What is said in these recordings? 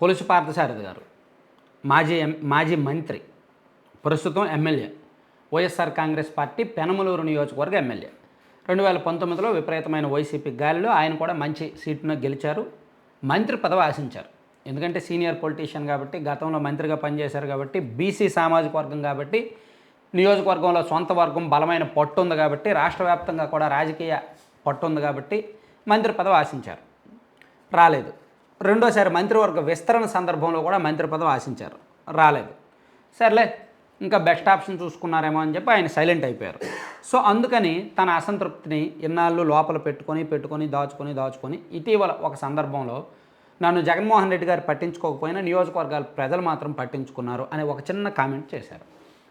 కొలుసు పార్థసారథి గారు మాజీ ఎం మాజీ మంత్రి ప్రస్తుతం ఎమ్మెల్యే వైఎస్ఆర్ కాంగ్రెస్ పార్టీ పెనమలూరు నియోజకవర్గ ఎమ్మెల్యే. రెండు వేల పంతొమ్మిదిలో విపరీతమైన వైసీపీ గాలిలో ఆయన కూడా మంచి సీటును గెలిచారు మంత్రి పదవి ఆశించారు. ఎందుకంటే సీనియర్ పొలిటీషియన్ కాబట్టి గతంలో మంత్రిగా పనిచేశారు కాబట్టి బీసీ సామాజిక వర్గం కాబట్టి నియోజకవర్గంలో సొంత వర్గం బలమైన పట్టు ఉంది కాబట్టి రాష్ట్ర వ్యాప్తంగా కూడా రాజకీయ పట్టు ఉంది కాబట్టి మంత్రి పదవి ఆశించారు. రాలేదు. రెండోసారి మంత్రివర్గ విస్తరణ సందర్భంలో కూడా మంత్రి పదవి ఆశించారు. రాలేదు. సర్లే ఇంకా బెస్ట్ ఆప్షన్ చూసుకున్నారేమో అని చెప్పి ఆయన సైలెంట్ అయిపోయారు. సో అందుకని తన అసంతృప్తిని ఇన్నాళ్ళు లోపల పెట్టుకొని పెట్టుకొని దాచుకొని దాచుకొని ఇటీవల ఒక సందర్భంలో నన్ను జగన్మోహన్ రెడ్డి గారు పట్టించుకోకపోయినా నియోజకవర్గాల ప్రజలు మాత్రం పట్టించుకున్నారు అనే ఒక చిన్న కామెంట్ చేశారు.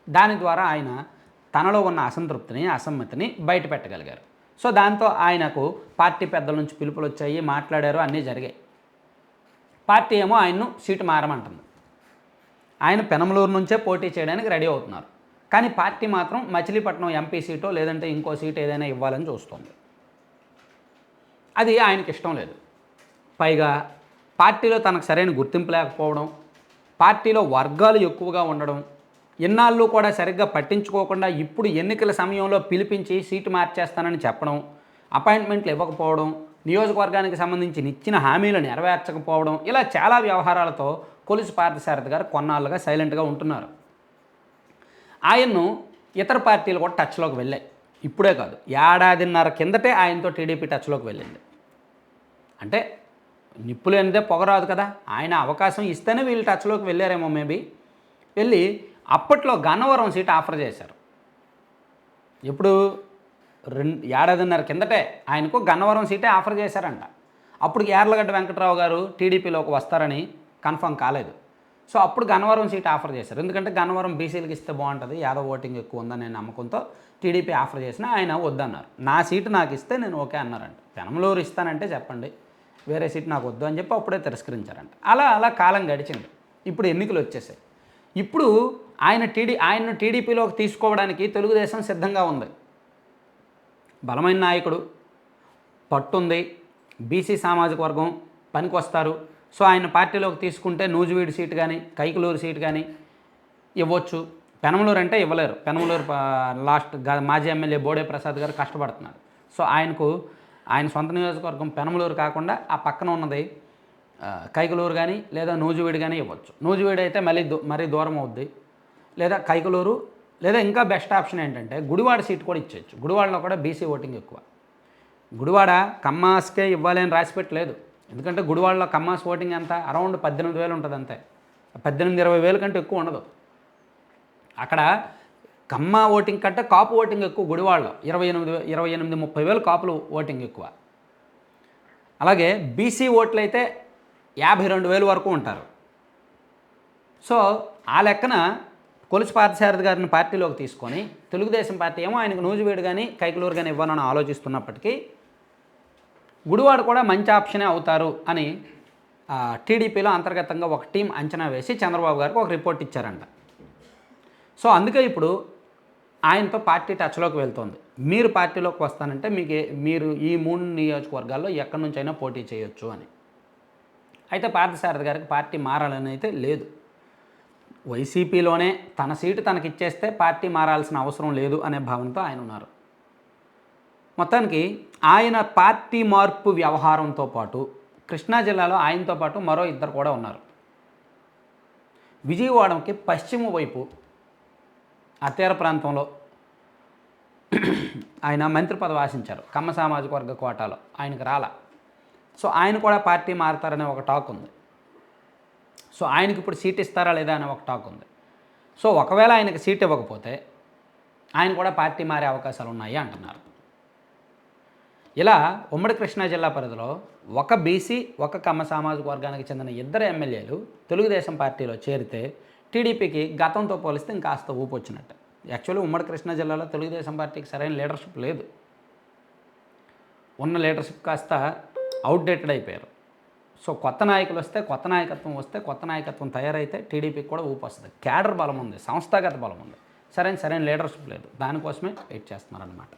దాని ద్వారా ఆయన తనలో ఉన్న అసంతృప్తిని అసమ్మతిని బయట పెట్టగలిగారు సో దాంతో ఆయనకు పార్టీ పెద్దల నుంచి పిలుపులు వచ్చాయి మాట్లాడారు అన్నీ జరిగాయి. పార్టీ ఏమో ఆయన్ను సీటు మారమంటుంది. ఆయన పెనమలూరు నుంచే పోటీ చేయడానికి రెడీ అవుతున్నారు. కానీ పార్టీ మాత్రం మచిలీపట్నం ఎంపీ సీటో లేదంటే ఇంకో సీట్ ఏదైనా ఇవ్వాలని చూస్తుంది. అది ఆయనకి ఇష్టం లేదు. పైగా పార్టీలో తనకు సరైన గుర్తింపు లేకపోవడం పార్టీలో వర్గాలు ఎక్కువగా ఉండడం ఇన్నాళ్ళు కూడా సరిగ్గా పట్టించుకోకుండా ఇప్పుడు ఎన్నికల సమయంలో పిలిపించి సీటు మార్చేస్తానని చెప్పడం అపాయింట్మెంట్లు ఇవ్వకపోవడం నియోజకవర్గానికి సంబంధించి ఇచ్చిన హామీలు నెరవేర్చకపోవడం ఇలా చాలా వ్యవహారాలతో కొలుసు పార్థసారథి గారు కొన్నాళ్ళుగా సైలెంట్గా ఉంటున్నారు. ఆయన్ను ఇతర పార్టీలు కూడా టచ్లోకి వెళ్ళాయి. ఇప్పుడే కాదు ఏడాదిన్నర కిందటే ఆయనతో టీడీపీ టచ్లోకి వెళ్ళింది. అంటే నిప్పు లేనిదే పొగరాదు కదా ఆయన అవకాశం ఇస్తేనే వీళ్ళు టచ్లోకి వెళ్ళారేమో మేబీ వెళ్ళి అప్పట్లో గన్నవరం సీట్ ఆఫర్ చేశారు. ఎప్పుడు? రెండు ఏడాదిన్నర కిందటే ఆయనకు గన్నవరం సీటే ఆఫర్ చేశారంట. అప్పుడు యార్లగడ్డ వెంకట్రావు గారు టీడీపీలోకి వస్తారని కన్ఫర్మ్ కాలేదు. సో అప్పుడు గన్నవరం సీట్ ఆఫర్ చేశారు. ఎందుకంటే గన్నవరం బీసీలకు ఇస్తే బాగుంటుంది యాదవ్ ఓటింగ్ ఎక్కువ ఉందనే నమ్మకంతో టీడీపీ ఆఫర్ చేసినా ఆయన వద్దన్నారు. నా సీటు నాకు ఇస్తే నేను ఓకే అన్నారంట. పెనమలూరు ఇస్తానంటే చెప్పండి వేరే సీట్ నాకు వద్దు అని చెప్పి అప్పుడే తిరస్కరించారంట. అలా అలా కాలం గడిచింది. ఇప్పుడు ఎన్నికలు వచ్చేసాయి. ఇప్పుడు ఆయన టీడీ ఆయన్ను టీడీపీలోకి తీసుకోవడానికి తెలుగుదేశం సిద్ధంగా ఉంది. బలమైన నాయకుడు పట్టుంది బీసీ సామాజిక వర్గం పనికొస్తారు. సో ఆయన పార్టీలోకి తీసుకుంటే నూజివీడు సీటు కానీ కైకలూరు సీటు కానీ ఇవ్వచ్చు. పెనమలూరు అంటే ఇవ్వలేరు. పెనమలూరు లాస్ట్ మాజీ ఎమ్మెల్యే బోడే ప్రసాద్ గారు కష్టపడుతున్నారు. సో ఆయనకు ఆయన సొంత నియోజకవర్గం పెనమలూరు కాకుండా ఆ పక్కన ఉన్నది కైకలూరు కానీ లేదా నూజివీడు కానీ ఇవ్వచ్చు. నూజివీడు అయితే మళ్ళీ దూ మరీ దూరం అవుద్ది. లేదా కైకలూరు లేదా ఇంకా బెస్ట్ ఆప్షన్ ఏంటంటే గుడివాడ సీట్ కూడా ఇచ్చేయచ్చు. గుడివాడలో కూడా బీసీ ఓటింగ్ ఎక్కువ. గుడివాడ కమ్మాస్కే ఇవ్వాలి అని రాసిపెట్టలేదు ఎందుకంటే గుడివాడలో కమ్మాస్ ఓటింగ్ ఎంత? అరౌండ్ పద్దెనిమిది వేలు ఉంటుంది అంతే. పద్దెనిమిది ఇరవై వేల కంటే ఎక్కువ ఉండదు. అక్కడ కమ్మ ఓటింగ్ కంటే కాపు ఓటింగ్ ఎక్కువ గుడివాడలో. ఇరవై ఎనిమిది ఇరవై ఎనిమిది ముప్పై వేలు కాపులు ఓటింగ్ ఎక్కువ. అలాగే బీసీ ఓట్లు అయితే యాభై రెండు వేలు వరకు ఉంటారు. సో ఆ లెక్కన కొలుసు పార్థసారథి గారిని పార్టీలోకి తీసుకొని తెలుగుదేశం పార్టీ ఏమో ఆయనకు నూజివీడు కానీ కైకులూరు కానీ ఇవ్వాలని ఆలోచిస్తున్నప్పటికీ గుడివాడ కూడా మంచి ఆప్షనే అవుతారు అని టీడీపీలో అంతర్గతంగా ఒక టీం అంచనా వేసి చంద్రబాబు గారికి ఒక రిపోర్ట్ ఇచ్చారంట. సో అందుకే ఇప్పుడు ఆయనతో పార్టీ టచ్లోకి వెళ్తోంది. మీరు పార్టీలోకి వస్తానంటే మీకు మీరు ఈ మూడు నియోజకవర్గాల్లో ఎక్కడి నుంచైనా పోటీ చేయొచ్చు అని. అయితే పార్థసారథి గారికి పార్టీ మారాలని అయితే లేదు. వైసీపీలోనే తన సీటు తనకి ఇచ్చేస్తే పార్టీ మారాల్సిన అవసరం లేదు అనే భావనతో ఆయన ఉన్నారు. మొత్తానికి ఆయన పార్టీ మార్పు వ్యవహారంతో పాటు కృష్ణా జిల్లాలో ఆయనతో పాటు మరో ఇద్దరు కూడా ఉన్నారు. విజయవాడకి పశ్చిమ వైపు అత్తేర ప్రాంతంలో ఆయన మంత్రి పదవి ఆశించారు. కమ్మ సామాజిక వర్గ కోటాలో ఆయనకు రాల. సో ఆయన కూడా పార్టీ మారతారనే ఒక టాక్ ఉంది. సో ఆయనకి ఇప్పుడు సీట్ ఇస్తారా లేదా అనే ఒక టాక్ ఉంది. సో ఒకవేళ ఆయనకి సీట్ ఇవ్వకపోతే ఆయన కూడా పార్టీ మారే అవకాశాలు ఉన్నాయి అంటున్నారు. ఇలా ఉమ్మడి కృష్ణా జిల్లా పరిధిలో ఒక బీసీ ఒక కమ్మ సామాజిక వర్గానికి చెందిన ఇద్దరు ఎమ్మెల్యేలు తెలుగుదేశం పార్టీలో చేరితే టీడీపీకి గతంతో పోలిస్తే ఇంకాస్త ఊపు వచ్చినట్టు. యాక్చువల్లీ ఉమ్మడి కృష్ణా జిల్లాలో తెలుగుదేశం పార్టీకి సరైన లీడర్షిప్ లేదు. ఉన్న లీడర్షిప్ కాస్త అవుట్డేటెడ్ అయిపోయారు. సో కొత్త నాయకులు వస్తే కొత్త నాయకత్వం వస్తే కొత్త నాయకత్వం తయారైతే టీడీపీకి కూడా ఊపు వస్తుంది. క్యాడర్ బలం ఉంది సంస్థాగత బలం ఉంది. సరైన సరైన లీడర్షిప్ లేదు. దానికోసమే వెయిట్ చేస్తున్నారనమాట